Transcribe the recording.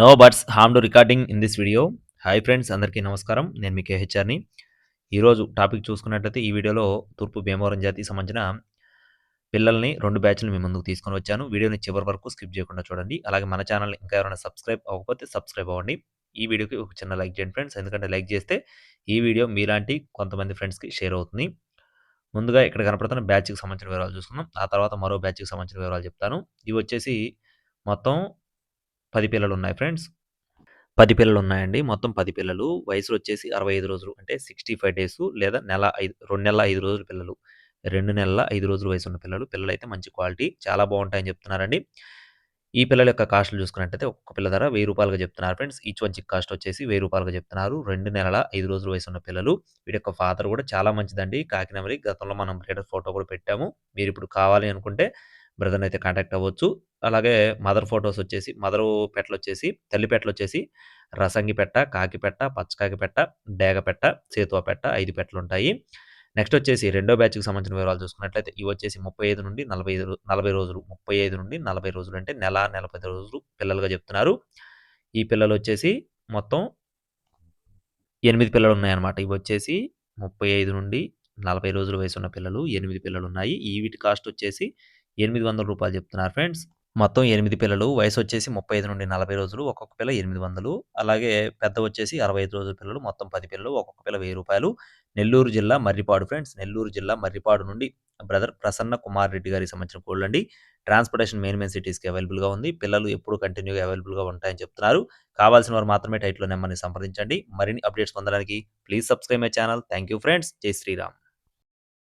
No buts harm to recording in this video hi friends అందరికీ నమస్కారం. నేను మీ కేహెచ్ఆర్ని ఈరోజు టాపిక్ చూసుకున్నట్లయితే ఈ వీడియోలో తూర్పు భీమవరం జాతికి సంబంధించిన పిల్లల్ని రెండు బ్యాచ్లు మీ ముందుకు తీసుకొని వచ్చాను. వీడియోని చివరి వరకు స్కిప్ చేయకుండా చూడండి. అలాగే మన ఛానల్ ఇంకా ఎవరైనా సబ్స్క్రైబ్ అవ్వకపోతే సబ్స్క్రైబ్ అవ్వండి. ఈ వీడియోకి ఒక చిన్న లైక్ చేయండి ఫ్రెండ్స్. ఎందుకంటే లైక్ చేస్తే ఈ వీడియో మీలాంటి కొంతమంది ఫ్రెండ్స్కి షేర్ అవుతుంది. ముందుగా ఇక్కడ కనపడుతున్న బ్యాచ్కి సంబంధించిన వివరాలు చూసుకుందాం. ఆ తర్వాత మరో బ్యాచ్కి సంబంధించిన వివరాలు చెప్తాను. ఇవి వచ్చేసి మొత్తం పది పిల్లలు ఉన్నాయి ఫ్రెండ్స్. పది పిల్లలు ఉన్నాయండి మొత్తం పది పిల్లలు. వయసులో వచ్చేసి అరవై ఐదు రోజులు. అంటే సిక్స్టీ ఫైవ్ డేస్ లేదా నెల ఐదు రెండు నెలల ఐదు రోజుల పిల్లలు. రెండు నెలల ఐదు రోజుల వయసు ఉన్న పిల్లలు. పిల్లలు అయితే మంచి క్వాలిటీ చాలా బాగుంటాయని చెప్తున్నారండి. ఈ పిల్లల యొక్క కాస్ట్లు చూసుకున్నట్టయితే ఒక్క పిల్ల ధర వెయ్యి రూపాయలుగా చెప్తున్నారు friends. Each one chick cost వచ్చేసి వెయ్యి రూపాయలుగా చెప్తున్నారు. రెండు నెలల ఐదు రోజుల వయసు ఉన్న పిల్లలు. వీడి యొక్క ఫాదర్ కూడా చాలా మంచిదండి. కాకినమరి గతంలో మనం బ్రీడర్ ఫోటో కూడా పెట్టాము. మీరు ఇప్పుడు కావాలి అనుకుంటే బ్రదర్ని అయితే కాంటాక్ట్ అవ్వచ్చు. అలాగే మదర్ ఫొటోస్ వచ్చేసి మదర్ పెట్టలు వచ్చేసి తల్లి పెట్టలు వచ్చేసి రసంగి పెట్ట కాకి పెట్ట పచ్చకాకి పెట్ట డేగ పెట్ట సేతువ పెట్ట ఐదు పెట్టలు ఉంటాయి నెక్స్ట్ వచ్చేసి రెండో బ్యాచ్కి సంబంధించిన వివరాలు చూసుకున్నట్లయితే ఇవి వచ్చేసి ముప్పై ఐదు నుండి నలభై ఐదు నలభై రోజులు ముప్పై ఐదు నుండి నలభై రోజులు అంటే నెల నలభై రోజులు పిల్లలుగా చెప్తున్నారు. ఈ పిల్లలు వచ్చేసి మొత్తం ఎనిమిది పిల్లలు ఉన్నాయన్నమాట ఇవి వచ్చేసి ముప్పై ఐదు నుండి నలభై రోజుల వయసు ఉన్న పిల్లలు ఎనిమిది పిల్లలు ఉన్నాయి ఈ వీటి కాస్ట్ వచ్చేసి ఎనిమిది వందల రూపాయలు చెప్తున్నారు ఫ్రెండ్స్. మొత్తం ఎనిమిది పిల్లలు. వయసు వచ్చేసి ముప్పై ఐదు నుండి నలభై రోజులు ఒక్కొక్క పిల్ల ఎనిమిది వందలు. అలాగే పెద్ద వచ్చేసి అరవై ఐదు రోజుల పిల్లలు మొత్తం పది పిల్లలు ఒక్కొక్క పిల్ల వెయ్యి రూపాయలు. నెల్లూరు జిల్లా మర్రిపాడు ఫ్రెండ్స్ నెల్లూరు జిల్లా మర్రిపాడు నుండి బ్రదర్ ప్రసన్న కుమార్ రెడ్డి గారికి సంబంధించిన కోళ్ళు అండి. ట్రాన్స్పోర్టేషన్ మెయిన్ మెయిన్ సిటీస్కి అవైలబుల్గా ఉంది. పిల్లలు ఎప్పుడు కంటిన్యూగా అవైలబుల్గా ఉంటాయని చెప్తున్నారు. కావాల్సిన వారు మాత్రమే టైట్లో నెంబర్ని సంప్రదించండి. మరిన్ని అప్డేట్స్ పొందడానికి please subscribe my channel. Thank you friends. జై శ్రీరామ్.